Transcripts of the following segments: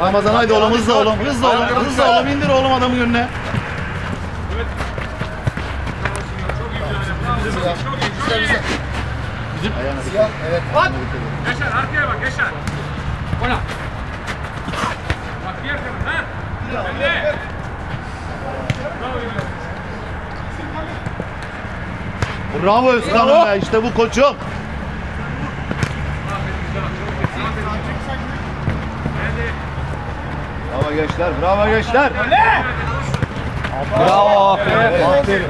Ramazan haydi oğlum hızlı oğlum hızlı oğlum hızlı oğlum indir oğlum adamın önüne. Siyah. Evet. Yaşar arkaya bak Yaşar. Ona. Bak diğer taraf ha. Ben de. Bravo Bravo Özkan'ım be işte bu koçum. Bravo gençler bravo gençler. Bravo aferin. Aferin.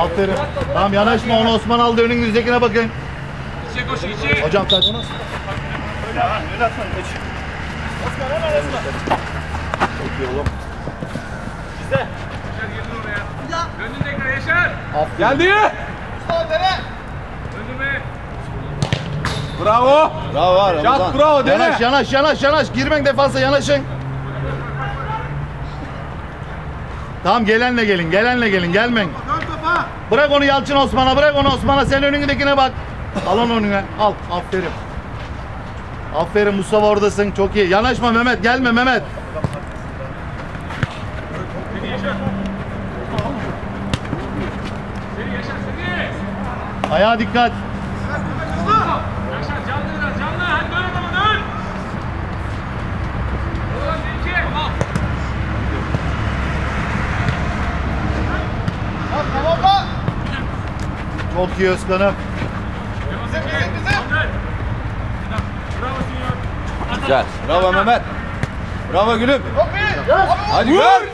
Aferin. Tamam yanaşma onu Osman aldı önünüzdekine bakın. İçe koş içe. Hocam kaç. Yaşar girdi oraya. Döndün tekrar Yaşar. Geldi. Bravo. Bravo Şat bravo dene. Yanaş yanaş yanaş yanaş. Girmek defansa yanaşın. Tamam gelenle gelin gelenle gelin gelmeyin. Bırak onu Yalçın Osman'a bırak onu Osman'a sen önündekine bak. Al onu önüne al aferin. Aferin Mustafa oradasın çok iyi. Yanaşma Mehmet gelme Mehmet. Seni Yaşar. Seni Yaşar seni. Ayağa dikkat. Yaşar canlı biraz canlı. Hadi dön adama dön. Ulan iki. Al. Çok iyi Özkan'ım. Dön. Bravo Sinyor. Güzel. Bravo Mehmet. Bravo gülüm. Hadi gör.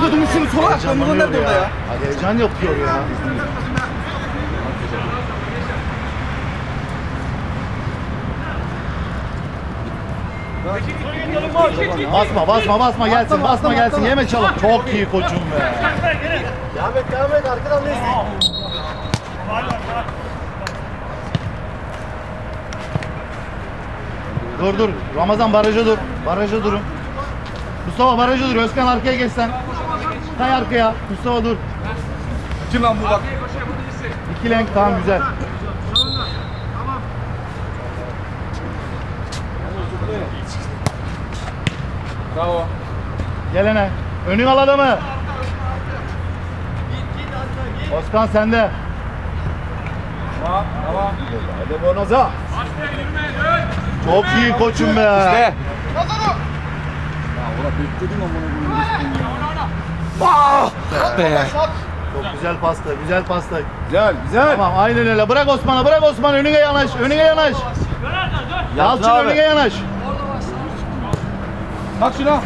Kadın şunu sola Heyecan nerede orada ya? Heyecan yapıyor ya. Basma basma basma gelsin basma gelsin yeme çalım. Çok iyi koçum be. Devam et devam et. Arkadan destek. Dur dur Ramazan baraja dur. Baraja durun. Mustafa baraja dur. Özkan arkaya geç sen. Kay arkaya. Mustafa dur. Kim lan bu bak. İki lenk tamam güzel. Bravo. Gelene. Önün al adamı. Özkan sende. Tamam. Tamam. Hadi Bonaza. Çok iyi koçum be. İşte. Çok güzel pasta, güzel pasta. Güzel güzel. Tamam aynen öyle. Bırak Osman'a, bırak Osman. Önüne yanaş, önüne yanaş. Yalçın abi. önüne yanaş. Bak şuna.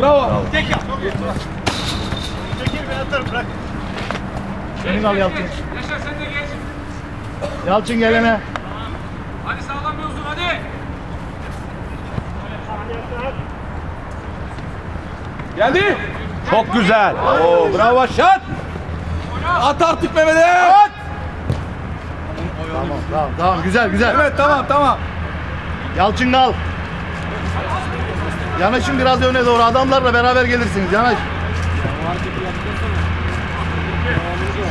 Bravo. Önüne al Yalçın. Yaşar sen de geç. Yalçın gelene. Hadi sağlam bir uzun hadi. Geldi. Çok güzel. Oo bravo şat. At artık Mehmet'e. At. Tamam, tamam, tamam. Güzel, güzel. Evet tamam tamam. Yalçın kal. Yanaşın biraz öne doğru. Adamlarla beraber gelirsiniz. Yanaş.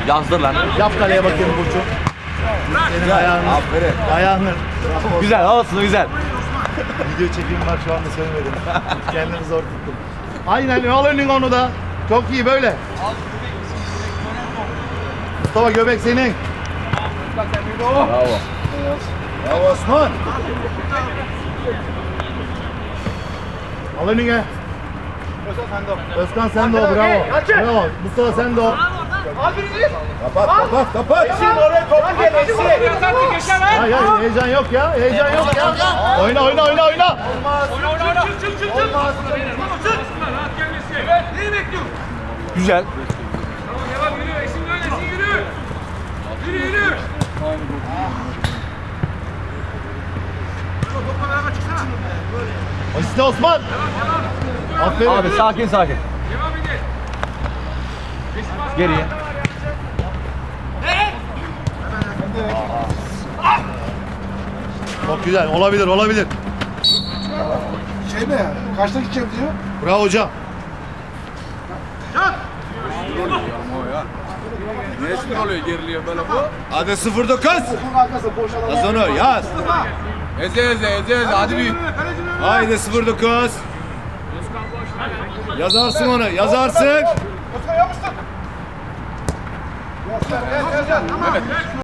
Yazdır lan. Yap kaleye bakayım Burcu. Senin ayağını. Aferin. Ayağını. Güzel olsun güzel. Video çekim var şu anda söylemedim. Kendimi zor tuttum. Aynen al önün onu da. Çok iyi böyle. Mustafa göbek senin. Bravo. Bravo Osman. Al önüne. Özkan sen de o bravo. Bravo. Mustafa sen de o. Kapat kapat kapat. Oraya topu gel. Ha. Hayır hayır heyecan yok ya. Heyecan yok ya. Oyna oyna oyna oyna. Oyna oyna oyna. Çık çık çık çık. Tamam çık. Rahat gelmesin. Evet. Neyi bekliyorsun? Güzel. Tamam devam yürü. Esin dön Esin yürü. Yürü yürü. Asiste Osman. Aferin. Abi sakin sakin. Devam edin. Geriye. Çok güzel. Olabilir olabilir. Şey mi? Kaçta gideceğim diyor? Bravo hocam. Resmi oluyor geriliyor böyle bu. Hadi 09. Okun arkası boş alan. Yaz onu yaz. Eze eze eze eze hadi bir. Haydi 09. Yazarsın onu yazarsın. Özkan yapıştır. Tamam.